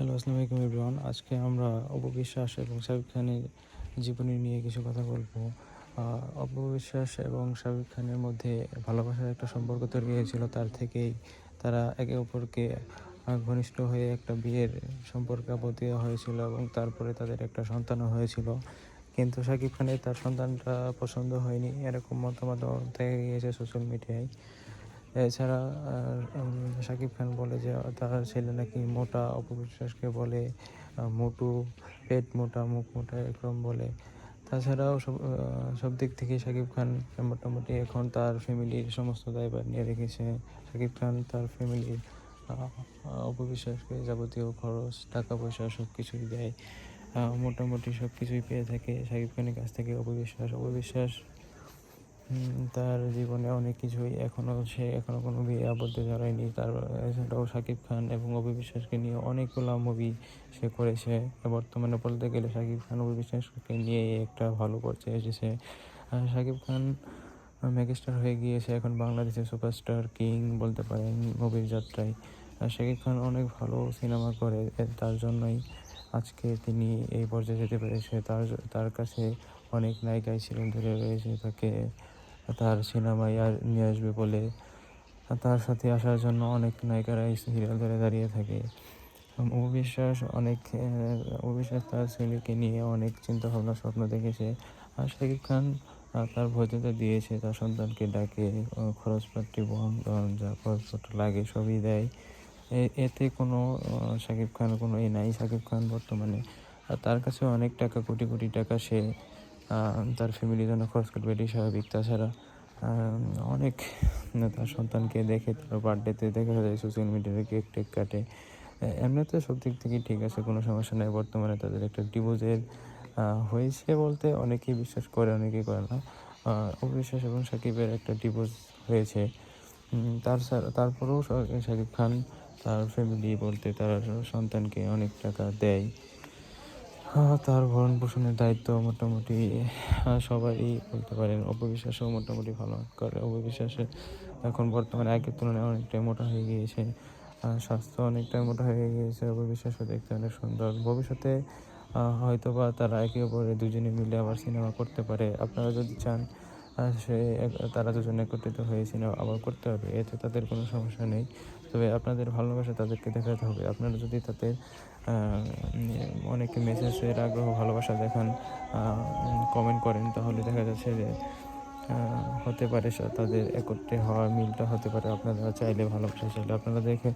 Hello, আসসালামু আলাইকুম everyone. আজকে আমরা অপবিশ্বাস এবং শাকিব খানের জীবনী নিয়ে কিছু কথা বলব। অপবিশ্বাস এবং শাকিব খানের মধ্যে ভালোবাসার একটা সম্পর্ক তৈরি হয়েছিল। তার থেকেই তারা একে অপরকে ঘনিষ্ঠ হয়ে একটা বিয়ের সম্পর্কে আবদ্ধ হয়েছিল এবং তারপরে তাদের একটা সন্তানও হয়েছিল। কিন্তু শাকিব খানের তার সন্তানটা পছন্দ হয়নি, এরকম মতামত থেকে গিয়েছে সোশ্যাল মিডিয়ায়। এছাড়া শাকিব খান বলে যে, তার ছেলে নাকি মোটা, অপবিশ্বাসকে বলে মোটু, পেট মোটা, মুখ মোটা এরকম বলে। তাছাড়াও সব সব দিক থেকে শাকিব খান মোটামুটি এখন তার ফ্যামিলির সমস্ত দায়ভার নিয়ে রেখেছে। শাকিব খান তার ফ্যামিলির অপবিশ্বাসকে যাবতীয় খরচ টাকা পয়সা সব কিছুই দেয়। মোটামুটি সব কিছুই পেয়ে থাকে শাকিব খানের কাছ থেকে অপবিশ্বাস। অপবিশ্বাস তার জীবনে অনেক কিছুই এখনও সে এখনও কোনো বিয়ে আবদ্ধ জড়ায়নি তার এছাড়াও শাকিব খান এবং অপু বিশ্বাসকে নিয়ে অনেকগুলো মুভি সে করেছে। বর্তমানে বলতে গেলে শাকিব খান অপু বিশ্বাসকে নিয়ে একটা ভালো পর্যায়ে এসেছে। শাকিব খান মেগাস্টার হয়ে গিয়েছে এখন বাংলাদেশের সুপারস্টার কিং বলতে পারেন মুভির যাত্রায়। শাকিব খান অনেক ভালো সিনেমা করে তার জন্যই আজকে তিনি এই পর্যায়ে যেতে পেরেছে। তার তার কাছে অনেক নায়িকাই ছিলেন ধরে রয়েছে তাকে তার সিনেমায় আর নিয়ে আসবে বলে। তার সাথে আসার জন্য অনেক নায়িকারাই সিরিয়াল ধরে দাঁড়িয়ে থাকে। অবিশ্বাস অনেক অবিশ্বাস তার ছেলেকে নিয়ে অনেক চিন্তা ভাবনা স্বপ্ন দেখেছে। আর শাকিব খান তার বৈধতা দিয়েছে, তার সন্তানকে ডাকে খরচপাতি বহন যা খরচপত্র লাগে সবই দেয়। এতে কোনো শাকিব খান কোনো এ নাই। শাকিব খান বর্তমানে আর তার কাছে অনেক টাকা, কোটি কোটি টাকা সে তার ফ্যামিলির জন্য খরচ করবে এটি স্বাভাবিক। তাছাড়া অনেক তার সন্তানকে দেখে তার বার্থডেতে দেখা যায় সোশ্যাল মিডিয়ায় কেক টেক কাটে। এমনিতে সব দিক থেকে ঠিক আছে, কোনো সমস্যা নেই। বর্তমানে তাদের একটা ডিভোর্সের হয়েছে বলতে অনেকেই বিশ্বাস করে, অনেকেই করে না। অবিশ্বাস এবং সাকিবের একটা ডিভোর্স হয়েছে। তার তারপরেও সা- শাকিব খান তার ফ্যামিলি বলতে তার সন্তানকে অনেক টাকা দেয়। তার ভরণ পোষণের দায়িত্ব মোটামুটি সবারই বলতে পারেন। অপবিশ্বাসও মোটামুটি ভালো করে। অপবিশ্বাসে এখন বর্তমানে আগের তুলনায় অনেকটাই মোটা হয়ে গিয়েছে। স্বাস্থ্য অনেকটাই মোটা হয়ে গিয়েছে। অপবিশ্বাসও দেখতে অনেক সুন্দর। ভবিষ্যতে হয়তো বা তারা একে অপরে দুজনে মিলে আবার সিনেমা করতে পারে। আপনারা যদি চান সে তারা দুজন একত্রিত হয়ে সিনেমা আবার করতে হবে, এতে তাদের কোনো সমস্যা নেই। তবে আপনাদের ভালোবাসা তাদেরকে দেখাতে হবে। আপনারা যদি তাদের অনেকে মেসেজের আগ্রহ, ভালোবাসা দেখান কমেন্ট করেন, তাহলে দেখা যাচ্ছে যে হতে পারে তাদের একত্রে হওয়া মিলটা হতে পারে। আপনারা চাইলে ভালোবাসা, চাইলে আপনারা দেখে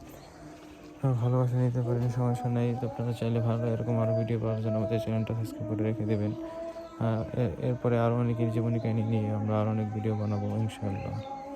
ভালোবাসা নিতে পারেন, সমস্যা নেই। তো আপনারা চাইলে ভালো, এরকম আরও ভিডিও পাওয়ার জন্য আমাদের চ্যানেলটা সাবস্ক্রাইব করে রেখে দেবেন। এর- এরপরে আরও অনেকের জীবনী কাহিনী নিয়ে আমরা আরও অনেক ভিডিও বানাবো, ইনশাআল্লাহ।